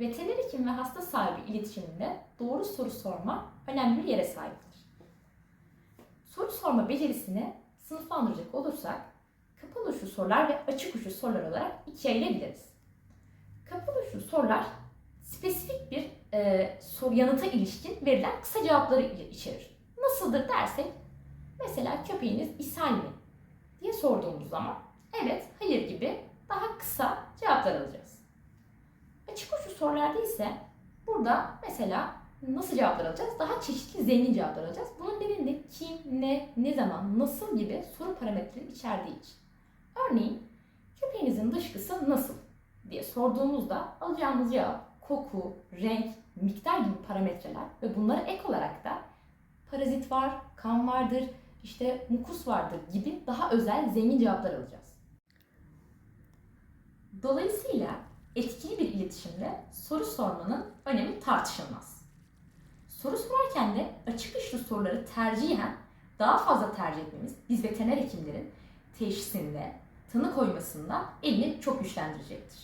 Veteriner hekim ve hasta sahibi iletişiminde doğru soru sorma önemli bir yere sahiptir. Soru sorma becerisini sınıflandıracak olursak kapalı uçlu sorular ve açık uçlu sorular olarak ikiye ayırabiliriz. Kapalı uçlu sorular spesifik bir e, soru yanıta ilişkin verilen kısa cevapları içerir. Nasıldır dersek mesela köpeğiniz ishal mi diye sorduğumuz zaman evet, hayır gibi daha kısa cevaplar alacağız. Sorularda ise burada mesela nasıl cevaplar alacağız? Daha çeşitli zengin cevaplar alacağız. Bunun nedeni kim, ne, ne zaman, nasıl gibi soru parametreleri içerdiği için. Örneğin köpeğinizin dışkısı nasıl diye sorduğumuzda alacağımız cevap koku, renk, miktar gibi parametreler ve bunlara ek olarak da parazit var, kan vardır, işte mukus vardır gibi daha özel zengin cevaplar alacağız. Dolayısıyla soru sormanın önemi tartışılmaz. Soru sorarken de açık uçlu soruları tercihen daha fazla tercih etmemiz biz veteriner hekimlerin teşhisinde, tanı koymasında elini çok güçlendirecektir.